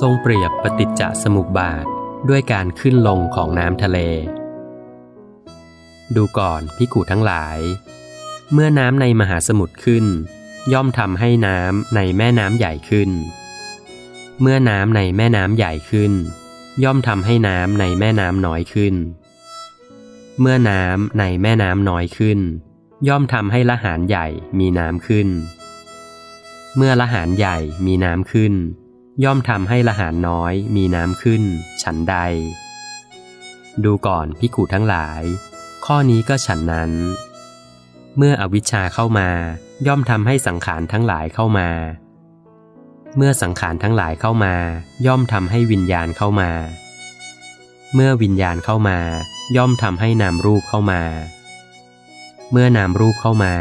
ทรงเปรียบปฏิจจสมุปบาทด้วยการขึ้นลงของน้ำทะเล ดูก่อนพิกูทั้งหลาย เมื่อน้ำในมหาสมุทรขึ้น ย่อมทำให้น้ำในแม่น้ำใหญ่ขึ้น เมื่อน้ำในแม่น้ำใหญ่ขึ้น ย่อมทำให้น้ำในแม่น้ำน้อยขึ้น เมื่อน้ำในแม่น้ำน้อยขึ้น ย่อมทำให้ละหารใหญ่มีน้ำขึ้น เมื่อละหารใหญ่มีน้ำขึ้น ย่อมทำให้ละหารน้อยมีน้ำขึ้น ฉันใด ดูก่อนพิกุทั้งหลาย ข้อนี้ก็ฉันนั้น เมื่ออวิชชาเข้ามาย่อมทำให้สังขารทั้งหลายเข้ามา เมื่อสังขารทั้งหลายเข้ามา ย่อมทำให้วิญญาณเข้ามา เมื่อวิญญาณเข้ามา ย่อมทำให้นามรูปเข้ามา เมื่อนามรูปเข้ามา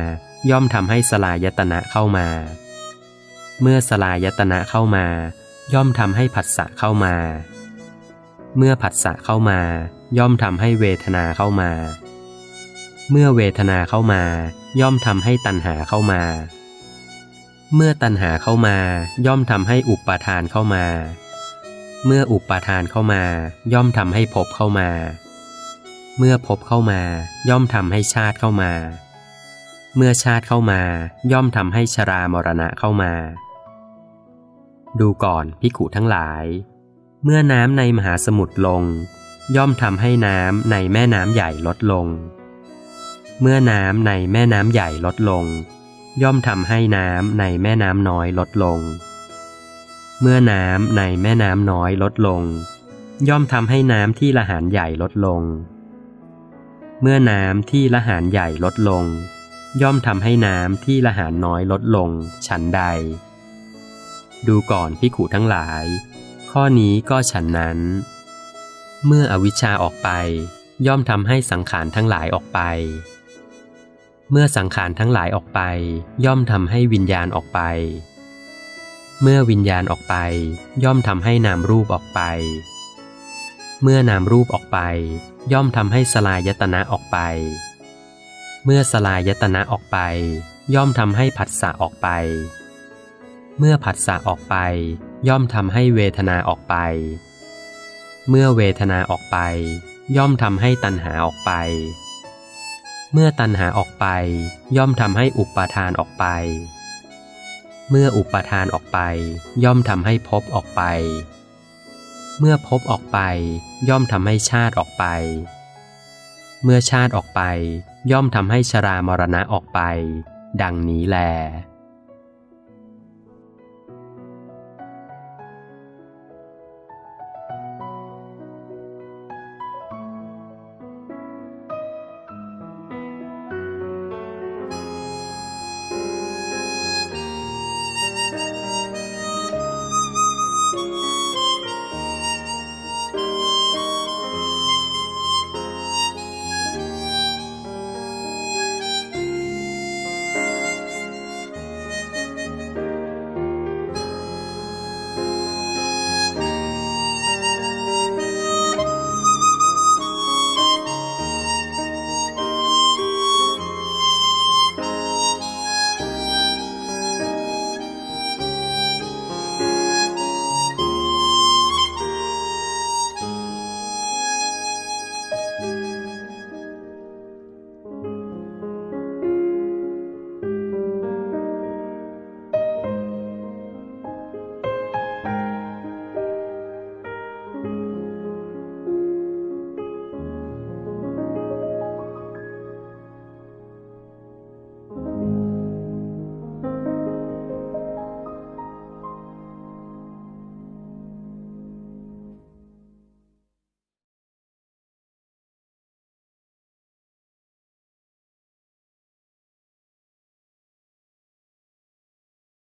ย่อมทำให้สลายตนะเข้ามา เมื่อสลายตนะเข้ามา ย่อมทำให้ผัสสะเข้ามา เมื่อผัสสะเข้ามา ย่อมทำให้เวทนาเข้ามา เมื่อเวทนาเข้ามา ย่อมทำให้ตัณหาเข้ามา เมื่อตัณหาเข้ามา ย่อมทำให้อุปาทานเข้ามา เมื่ออุปาทานเข้ามา ย่อมทำให้ภพเข้ามา เมื่อภพเข้ามา ย่อมทำให้ชาติเข้ามา เมื่อชาติเข้ามา ย่อมทำให้ชรามรณะเข้ามา ดูก่อนพิกุทั้งหลาย เมื่อน้ำในมหาสมุทรลง ย่อมทำให้น้ำในแม่น้ำใหญ่ลดลง เมื่อน้ำในแม่น้ำใหญ่ลดลง ย่อมทำให้น้ำในแม่น้ำน้อยลดลง เมื่อน้ำในแม่น้ำน้อยลดลง ย่อมทำให้น้ำที่ละหารใหญ่ลดลง เมื่อน้ำที่ละหารใหญ่ลดลง ย่อมทำให้น้ำที่ละหารน้อยลดลง ฉันใด ดูก่อนพิขุทั้งหลาย ข้อนี้ก็ฉันนั้น เมื่ออวิชชาออกไป ย่อมทำให้สังขารทั้งหลายออกไป เมื่อสังขารทั้งหลายออกไป ย่อมทำให้วิญญาณออกไป เมื่อวิญญาณออกไป ย่อมทำให้นามรูปออกไป เมื่อนามรูปออกไป ย่อมทำให้สลายตนะออกไป เมื่อสลายตนะออกไป ย่อมทำให้ผัสสะออกไป เมื่อผัสสะออกไป ย่อมทำให้เวทนาออกไป เมื่อเวทนาออกไป ย่อมทำให้ตัณหาออกไป เมื่อตัณหาออกไป ย่อมทำให้อุปาทานออกไป เมื่ออุปาทานออกไป ย่อมทำให้ภพออกไป เมื่อภพออกไป ย่อมทำให้ชาติออกไป เมื่อชาติออกไป ย่อมทำให้ชรามรณะออกไป ดังนี้แล